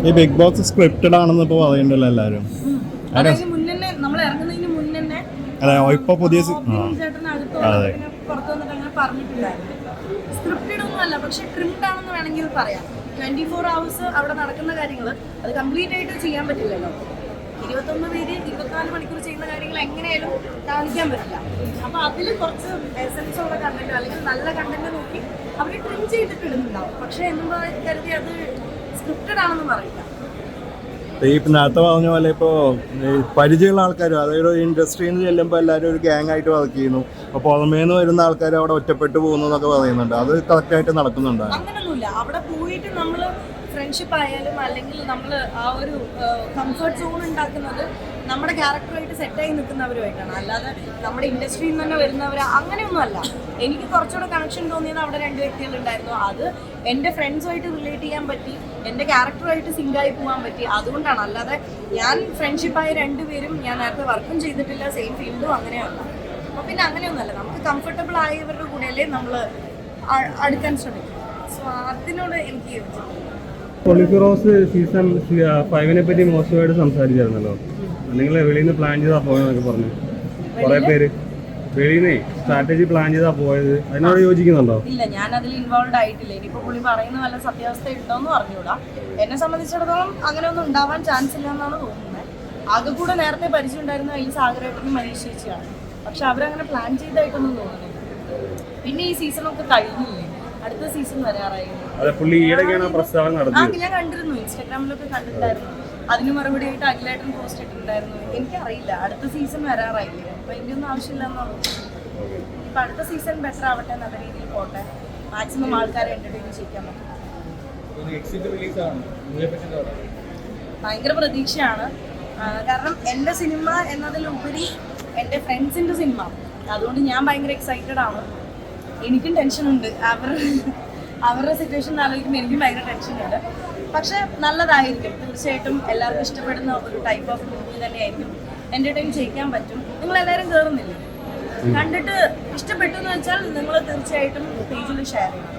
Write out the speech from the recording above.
ഈ big boss scripted ആണെന്ന് ഇപ്പോൾ പറയുന്നുണ്ടല്ലോ എല്ലാവരും അതായത് മുന്നേ നമ്മൾ ഇറങ്ങുന്നതിന് മുന്നേ അതെ ഇപ്പൊ പുതിയ സി- ആ ചേട്ടൻ അടുത്ത് അതെ. വന്നിട്ട് അങ്ങനെ പറഞ്ഞിട്ടുണ്ടായിരുന്നു സ്ക്രിപ്റ്റഡ് ഒന്നും അല്ല പക്ഷെ ആണെന്ന് വേണമെങ്കിൽ പറയാം. ട്വന്റി ഫോർ അവേഴ്സ് അവിടെ നടക്കുന്ന കാര്യങ്ങൾ അത് കംപ്ലീറ്റ് ആയിട്ട് ചെയ്യാൻ പറ്റില്ലല്ലോ. ഇരുപത്തൊന്ന് പേര് ഇരുപത്തിനാല് മണിക്കൂർ ചെയ്യുന്ന കാര്യങ്ങൾ എങ്ങനെയാലും കാണിക്കാൻ പറ്റില്ല. അപ്പൊ അതിൽ കുറച്ച് എസൻസ് ഉള്ള കണ്ടന്റ് അല്ലെങ്കിൽ നല്ല കണ്ടന്റ് നോക്കി അവർ ട്രിം ചെയ്തിട്ടിടുന്നുണ്ടാവും. പക്ഷെ എന്ന് കരുതി അത് സ്ക്രിപ്റ്റഡ് ആണെന്ന് പറയില്ല. ഈ നേരത്തെ പറഞ്ഞ പോലെ ഇപ്പോൾ പരിചയമുള്ള ആൾക്കാരും അതായത് ഇൻഡസ്ട്രിയിൽ നിന്ന് ചെല്ലുമ്പോൾ എല്ലാവരും ഒരു ഗ്യാങ് ആയിട്ട് വർക്ക് ചെയ്യുന്നു. അപ്പോൾ പുറമേ നിന്ന് വരുന്ന ആൾക്കാർ അവിടെ ഒറ്റപ്പെട്ടു പോകുന്നു എന്നൊക്കെ പറയുന്നുണ്ട്. അത് കറക്റ്റായിട്ട് നടക്കുന്നുണ്ടോ? അങ്ങനെയൊന്നുമില്ല അവിടെ പോയിട്ട് നമ്മൾ ഫ്രണ്ട്ഷിപ്പ് ആയാലും അല്ലെങ്കിൽ നമ്മൾ ആ ഒരു കംഫർട്ട് സോൺ ഉണ്ടാക്കുന്നത് നമ്മുടെ ക്യാരക്ടറായിട്ട് സെറ്റായി നിൽക്കുന്നവരുമായിട്ടാണ്. അല്ലാതെ നമ്മുടെ ഇൻഡസ്ട്രിയിൽ നിന്ന് തന്നെ വരുന്നവർ അങ്ങനെയൊന്നും അല്ല. എനിക്ക് കുറച്ചുകൂടെ കണക്ഷൻ തോന്നിയത് അവിടെ രണ്ട് വ്യക്തികളുണ്ടായിരുന്നു. അത് എന്റെ ഫ്രണ്ട്സുമായിട്ട് റിലേറ്റ് ചെയ്യാൻ പറ്റി എന്റെ ക്യാരക്ടറുമായിട്ട് സിങ്കായി പോകാൻ പറ്റി. അതുകൊണ്ടാണ്. അല്ലാതെ ഞാൻ ഫ്രണ്ട്ഷിപ്പായ രണ്ടുപേരും ഞാൻ നേരത്തെ വർക്കും ചെയ്തിട്ടില്ല സെയിം ഫീൽഡും അങ്ങനെയല്ല അപ്പോൾ പിന്നെ അങ്ങനെയൊന്നുമല്ല നമുക്ക് കംഫർട്ടബിൾ ആയവരുടെ കൂടെയല്ലേ നമ്മൾ അടുക്കാൻ ശ്രമിക്കും സോ അതിനോട് എനിക്ക് യോജിക്കുന്നു. പൊളിഫിറോസ് സീസൺ ഫൈവിനെ പറ്റി മോശമായിട്ട് സംസാരിച്ചായിരുന്നല്ലോ. നിങ്ങൾ വെളിയിൽ നിന്ന് പ്ലാൻ ചെയ്താ പോയെന്നൊക്കെ പറഞ്ഞു. കുറെ പേര്. വെളിയിൽ സ്ട്രാറ്റജി പ്ലാൻ ചെയ്താ പോയത്. അതിനോട് യോജിക്കുന്നുണ്ടോ? ഇല്ല ഞാൻ അതിൽ ഇൻവോൾവ് ആയിട്ടില്ല. ഇനിയിപ്പോ പുള്ളി പറയുന്ന വല്ല സത്യാവസ്ഥ ഉണ്ടോന്ന് പറഞ്ഞുകൂടാ എന്നെ സംബന്ധിച്ചിടത്തോളം അങ്ങനെ ഒന്നും ഉണ്ടാവാൻ ചാൻസ് ഇല്ല എന്നാണ് തോന്നുന്നത് ആകെ കൂടെ നേരത്തെ പരിചയം ഉണ്ടായിരുന്ന ഈ സാഗരേട്ടനും മനീഷ് ചേച്ചിയാണ്. പക്ഷെ അവരങ്ങനെ പ്ലാൻ ചെയ്തായിട്ടൊന്നും തോന്നുന്നില്ല. പിന്നെ ഈ സീസണൊക്കെ കഴിഞ്ഞില്ലേ? അടുത്ത സീസൺ വരാറായി. അതെ പുള്ളി ഈയിടെയാണ് പ്രസ്താവന നടന്നത് ഞാൻ കണ്ടിരുന്നു. ഇൻസ്റ്റാഗ്രാമിലൊക്കെ കണ്ടിട്ടുണ്ടായിരുന്നു. അതിന് മറുപടി ആയിട്ട് അഖിലേട്ടൻ പോസ്റ്റ് ഇട്ടിട്ടുണ്ടായിരുന്നു. എനിക്കറിയില്ല. അടുത്ത സീസൺ വരാറായില്ലേ? അപ്പൊ ഇതിന്റെ ഒന്നും ആവശ്യമില്ല എന്നാണ് ഇപ്പൊ അടുത്ത സീസൺ ബെറ്റർ ആവട്ടെ നല്ല രീതിയിൽ പോട്ടെ. മാക്സിമം ആൾക്കാരെ എന്റർടൈൻ ചെയ്യിക്കാൻ പറ്റും. ഭയങ്കര പ്രതീക്ഷയാണ്. കാരണം എന്റെ സിനിമ എന്നതിലുപരി എന്റെ ഫ്രണ്ട്സിന്റെ സിനിമ അതുകൊണ്ട് ഞാൻ ഭയങ്കര എക്സൈറ്റഡ് ആണ്. എനിക്കും ടെൻഷനുണ്ട് അവർ അവരുടെ സിറ്റുവേഷൻ ആലോചിക്കുമ്പോൾ എനിക്കും ഭയങ്കര ടെൻഷനുണ്ട് പക്ഷെ നല്ലതായിരിക്കും. തീർച്ചയായിട്ടും എല്ലാവർക്കും ഇഷ്ടപ്പെടുന്ന ഒരു ടൈപ്പ് ഓഫ് മൂവി തന്നെയായിരിക്കും എന്റർടൈൻ ചെയ്യിക്കാൻ പറ്റും. നിങ്ങൾ എല്ലാവരും കയറുന്നില്ലേ കണ്ടിട്ട് ഇഷ്ടപ്പെട്ടു എന്ന് വെച്ചാൽ നിങ്ങൾ തീർച്ചയായിട്ടും പേജിൽ ഷെയർ ചെയ്യണം.